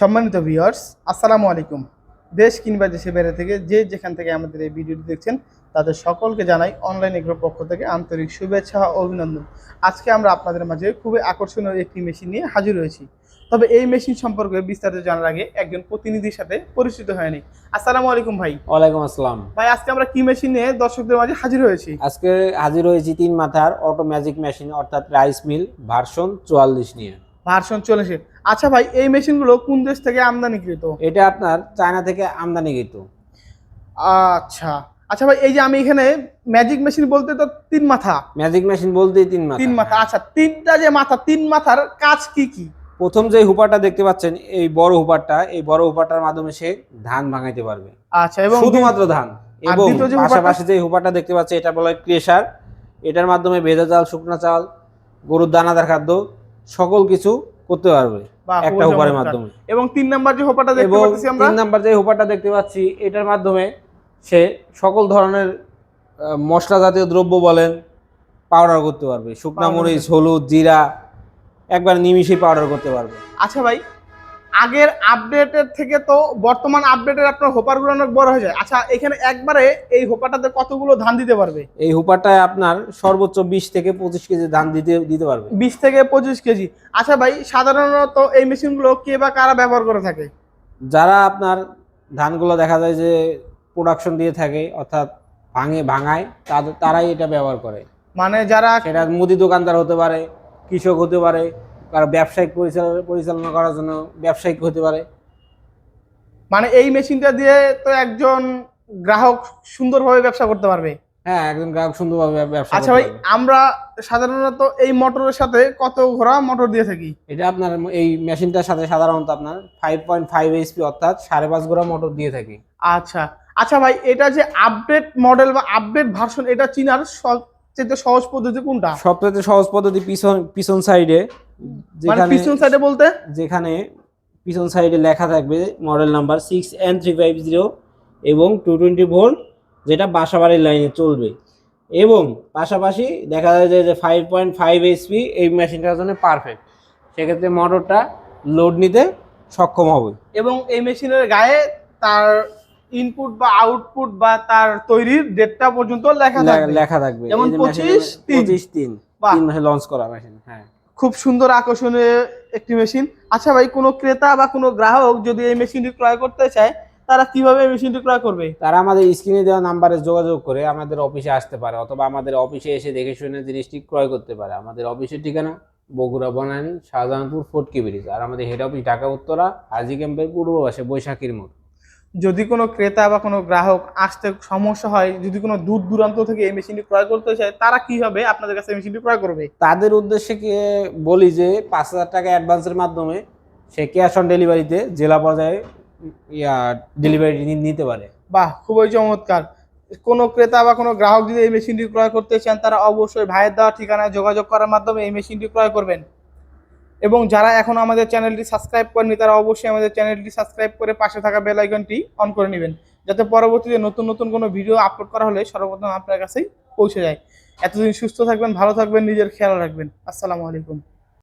সম্মানিত ভিউয়ার্স আসসালামু আলাইকুম। দেশ কিংবা দেশে বাইরে থেকে যে যেখান থেকে আমাদের এই ভিডিওটি দেখছেন তাদের সকলকে জানাই অনলাইন এগ্রোর পক্ষ থেকে আন্তরিক শুভেচ্ছা ও অভিনন্দন। আজকে আমরা আপনাদের মাঝে খুবই আকর্ষণীয় একটি মেশিন নিয়ে হাজির হয়েছি। তবে এই মেশিন সম্পর্কে বিস্তারিত জানার আগে একজন প্রতিনিধির সাথে পরিচিত হয়নি। আসসালামু আলাইকুম ভাই। ওয়ালাইকুম আসসালাম। ভাই আজকে আমরা কি মেশিন নিয়ে দর্শকদের মাঝে হাজির হয়েছি? আজকে হাজির হয়েছি তিন মাথার অটো ম্যাজিক মেশিন অর্থাৎ রাইস মিল ভার্সন চুয়াল্লিশ নিয়ে। ভার্সন চলেছে আচ্ছা ভাই এই মেশিনগুলো কোন দেশ থেকে আমদানিকৃত? এটা আপনার চায়না থেকে আমদানিকৃত। আচ্ছা। আচ্ছা ভাই এই যে আমি এখানে ম্যাজিক মেশিন বলতে তো তিন মাথা। ম্যাজিক মেশিন বলতেই তিন মাথা। তিন মাথা আচ্ছা তিনটা যে মাথা তিন মাথার কাজ কি কি? প্রথম যে হুপারটা দেখতে পাচ্ছেন এই বড় হুপারটা এই বড় হুপারটার মাধ্যমে সে ধান ভাঙাইতে পারবে। আচ্ছা এবং শুধুমাত্র ধান। এবং পাশাপাশি যে হুপারটা দেখতে পাচ্ছে এটা বলা হয় ক্রেশার। এটার মাধ্যমে ভেজা চাল শুকনা চাল গরুর দানাদার খাদ্য সকল কিছু করতে পারবে। একটা হোপারের মাধ্যমে। এবং তিন নাম্বার যে হোপাটা দেখতে পাচ্ছি আমরা তিন নাম্বার যে হুপারটা দেখতে পাচ্ছি এটার মাধ্যমে সে সকল ধরনের মশলা জাতীয় দ্রব্য বলেন পাউডার করতে পারবে। শুকনা মরিচ হলুদ জিরা একবার নিমিষেই পাউডার করতে পারবে। আচ্ছা ভাই আগের আপডেটের থেকে তো বর্তমান আপডেটের আপনার হোপারগুলো অনেক বড় হয়ে যায়। আচ্ছা এখানে একবারে এই হোপাটাতে কতগুলো ধান দিতে পারবে? এই হুপারটায় আপনার সর্বোচ্চ বিশ থেকে পঁচিশ কেজি ধান দিতে দিতে পারবে। বিশ থেকে পঁচিশ কেজি। আচ্ছা ভাই সাধারণত এই মেশিনগুলো কে বা কারা ব্যবহার করে থাকে? যারা আপনার ধানগুলো দেখা যায় যে প্রোডাকশন দিয়ে থাকে অর্থাৎ ভাঙে ভাঙায় তাদের তারাই এটা ব্যবহার করে। মানে যারা সেটা মুদি দোকানদার হতে পারে কৃষক হতে পারে কারও ব্যবসায়িক পরিচালনা পরিচালনা করার জন্য ব্যবসায়িক হতে পারে। মানে এই মেশিনটা দিয়ে তো একজন গ্রাহক সুন্দরভাবে ব্যবসা করতে পারবে। হ্যাঁ একজন গ্রাহক সুন্দরভাবে ব্যব- ব্যবসা আচ্ছা ভাই আমরা সাধারণত এই মোটরের সাথে কত ঘোড়া মোটর দিয়ে থাকি? এটা আপনার এই মেশিনটার সাথে সাধারণত আপনার ফাইভ পয়েন্ট ফাইভ এইচপি অর্থাৎ সাড়ে পাঁচ গোড়া মোটর দিয়ে থাকি। আচ্ছা আচ্ছা ভাই এটা যে আপডেট মডেল বা আপডেট ভার্সন এটা চিনার সবচেয়ে সহজ পদ্ধতি কোনটা? সবচেয়ে সহজ পদ্ধতি পিছন পিছন সাইডে যেখানে পিছন সাইডে বলতে? যেখানে পিছন সাইডে লেখা থাকবে model number six N three five zero এবং টু টোয়েন্টি যেটা বাসাবাড়ির লাইনে চলবে। এবং পাশাপাশি দেখা যায় যে ফাইভ পয়েন্ট ফাইভ এইচপি এই মেশিনটার জন্য পারফেক্ট সেক্ষেত্রে মোটরটা লোড নিতে সক্ষম হবে। এবং এই মেশিনের গায়ে তার ইনপুট বা আউটপুট বা তার তৈরির ডেটটা পর্যন্ত লেখা থাকবে। লেখা থাকবে। যেমন এই যে 25 মেশিনের- তিন। 25 তিন। তিন মাসে লঞ্চ করা মেশিন হ্যাঁ। খুব সুন্দর আকর্ষণীয় একটি মেশিন। আচ্ছা ভাই, কোনো ক্রেতা বা কোনো গ্রাহক যদি এই মেশিনটি ক্রয় করতে চায়, তারা কীভাবে মেশিনটি ক্রয় করবে? তারা আমাদের স্ক্রিনে দেওয়া নাম্বারে যোগাযোগ করে আমাদের অফিসে আসতে পারে, অথবা আমাদের অফিসে এসে দেখে শুনে জিনিসটি ক্রয় করতে পারে। আমাদের অফিসের ঠিকানা বগুড়া বনানী, শাহজাহানপুর ফোর্টকি ব্রিজ। আর আমাদের হেড অফিস ঢাকা, উত্তরা, হাজি ক্যাম্পের পূর্ব পাশে বৈশাখীর মোড়। যদি কোনো ক্রেতা বা কোনো গ্রাহক আসতে সমস্যা হয় যদি কোনো দূর দূরান্ত থেকে এই মেশিনটি ক্রয় করতে চায় তারা কীভাবে আপনাদের কাছে মেশিনটি ক্রয় করবে? তাদের উদ্দেশ্যে বলি যে পাঁচ হাজার টাকা অ্যাডভান্সের মাধ্যমে সে ক্যাশ অন ডেলিভারিতে জেলা পর্যায়ে ইয়া ডেলিভারি নিতে পারে। বাহ খুবই চমৎকার। কোনো ক্রেতা বা কোনো গ্রাহক যদি এই মেশিনটি ক্রয় করতে চান তারা অবশ্যই ভাইয়ের দেওয়া ঠিকানায় যোগাযোগ করার মাধ্যমে এই মেশিনটি ক্রয় করবেন। এবং যারা এখনও আমাদের চ্যানেলটি সাবস্ক্রাইব করেনি তারা অবশ্যই আমাদের চ্যানেলটি সাবস্ক্রাইব করে পাশে থাকা বেল আইকনটি অন করে নেবেন, যাতে পরবর্তীতে নতুন নতুন কোনো ভিডিও আপলোড করা হলে সর্বপ্রথম আপনার কাছেই পৌঁছে যায়। এতদিন সুস্থ থাকবেন, ভালো থাকবেন, নিজের খেয়াল রাখবেন। আসসালামু আলাইকুম।